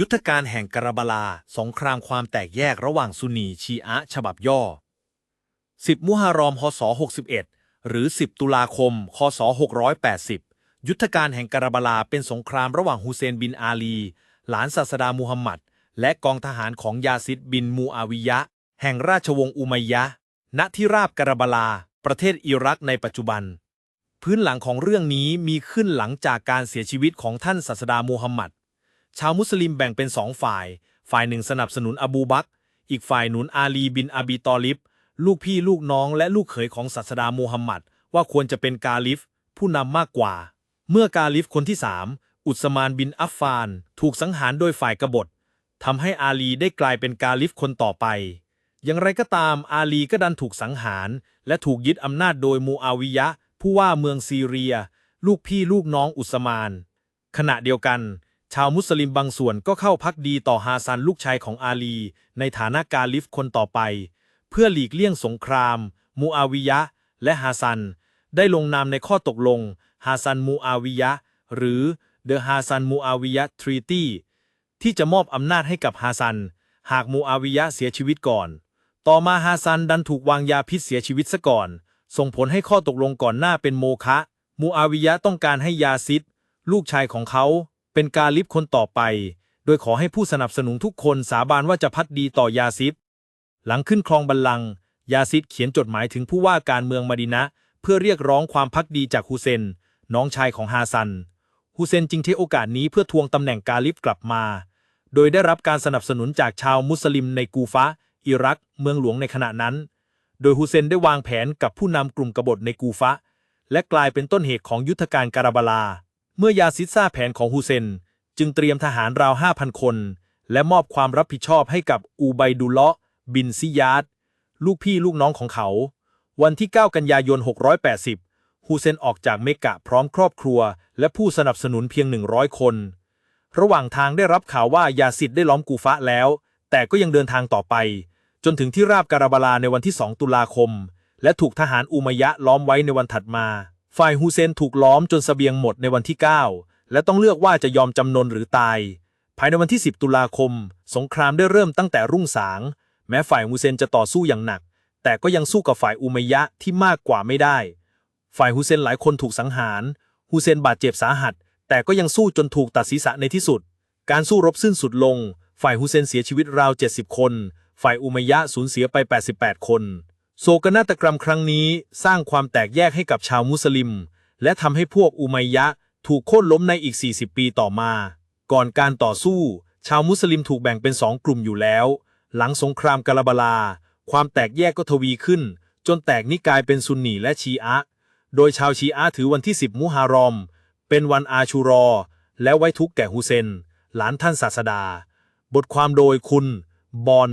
ยุทธการแห่งกราบาลา สงครามความแตกแยกระหว่างซุนีชีอะฉบับย่อ 10 มุฮารอมคศ61 หรือ 10 ตุลาคม คศ 680 ยุทธการแห่งกราบาลาเป็นสงครามระหว่างฮุเซนบินอาลี หลานศาสดามูฮัมหมัด และกองทหารของยาซิดบินมูอาวิยะ แห่งราชวงศ์อุมัยยะ ณ ที่ราบกราบาลา ประเทศอิรักในปัจจุบัน พื้นหลังของเรื่องนี้มีขึ้นหลังจากการเสียชีวิตของท่านศาสดามูฮัมหมัด ชาวมุสลิมแบ่งเป็นสองฝ่าย ฝ่ายหนึ่งสนับสนุนอบูบัก อีกฝ่ายหนุนอาลีบินอบีตอลิบ ลูกพี่ลูกน้องและลูกเขยของศาสดามูฮัมหมัด ว่าควรจะเป็นกาลิฟ ผู้นำมากกว่า เมื่อกาลิฟคนที่สามอุสมานบินอัฟฟาน ถูกสังหารโดยฝ่ายกบฏทำให้อาลีได้กลายเป็นกาลิฟคนต่อไป อย่างไรก็ตามอาลีก็ดันถูกสังหาร และถูกยึดอำนาจโดยมูอาวิยะ ผู้ว่าเมืองซีเรีย ลูกพี่ลูกน้องอุสมาน ขณะเดียวกัน ชาวมุสลิมบางส่วนก็เข้าพักดีต่อฮาซันลูกชายของอาลี ในฐานะกาลิฟคนต่อไป เพื่อหลีกเลี่ยงสงคราม มูอาวิยะ และฮาซัน ได้ลงนามในข้อตกลงฮาซันมูอาวิยะ หรือ The Hassan Muawiyah Treaty ที่จะมอบอำนาจให้กับฮาซัน หากมูอาวิยะเสียชีวิตก่อน ต่อมาฮาซันดันถูกวางยาพิษเสียชีวิตซะก่อน ส่งผลให้ข้อตกลงก่อนหน้าเป็นโมฆะมูอาวิยะต้องการให้ยาซิดลูกชายของเขา เป็นกาลิบคนต่อไป โดยขอให้ผู้สนับสนุนทุกคนสาบานว่าจะพักดีต่อยาซิดหลังขึ้นครองบัลลังก์ยาซิดเขียนจดหมายถึงผู้ว่าการเมืองมะดินะ เพื่อเรียกร้องความพักดีจากฮุเซน น้องชายของฮาซันฮุเซนจึงใช้โอกาสนี้เพื่อทวงตำแหน่งกาลิฟกลับมา โดยได้รับการสนับสนุนจากชาวมุสลิมในกูฟะอิรัก เมืองหลวงในขณะนั้น โดยฮุเซนได้วางแผนกับผู้นำกลุ่มกบฏในกูฟะ และกลายเป็นต้นเหตุของยุทธการการาบาลา มื่อยาซิดทราบแผนของฮุเซน จึงเตรียมทหารราว5,000คน และมอบความรับผิดชอบให้กับอูไบดุลเลาะบินซิยาดลูกพี่ลูกน้องของเขา วันที่ 9 กันยายน 680 ฮูเซนออกจากเมกะพร้อมครอบครัว และผู้สนับสนุนเพียง 100 คน ระหว่างทางได้รับข่าวว่ายาซิดได้ล้อมกูฟะแล้ว แต่ก็ยังเดินทางต่อไป จนถึงที่ราบการาบาลาในวันที่ 2 ตุลาคม และถูกทหารอุมัยยะล้อมไว้ในวันถัดมา ฝ่ายฮูเซนถูกล้อมจนสเสบียงหมดในวันที่ 9 และต้องเลือกว่าจะยอมจำนนหรือตาย ภายในวันที่ 10 ตุลาคม สงครามได้เริ่มตั้งแต่รุ่งสาง แม้ฝ่ายฮูเซนจะต่อสู้อย่างหนัก แต่ก็ยังสู้กับฝ่ายอุมัยยะที่มากกว่าไม่ได้ ฝ่ายฮุเซนหลายคนถูกสังหารฮุเซนบาดเจ็บสาหัส แต่ก็ยังสู้จนถูกตัดศีรษะในที่สุด การสู้รบสิ้นสุดลง ฝ่ายฮุเซนเสียชีวิตราว 70 คน ฝ่ายอุมัยยะสูญเสียไป 88 คน โศกนาฏกรรมครั้งนี้สร้างความแตกแยกให้กับชาวมุสลิม และทำให้พวกอุมัยยะถูกโค่นล้มในอีก 40 ปีต่อมา ก่อนการต่อสู้ ชาวมุสลิมถูกแบ่งเป็นสองกลุ่มอยู่แล้ว หลังสงครามกาลาบลา ความแตกแยกก็ทวีขึ้น จนแตกนิกายเป็นซุนนีและชีอะโดยชาวชีอะถือวันที่ 10 มุฮารอม เป็นวันอาชูรอ และไว้ทุกข์แก่ฮุเซน หลานท่านศาสดา บทความโดยคุณ บอน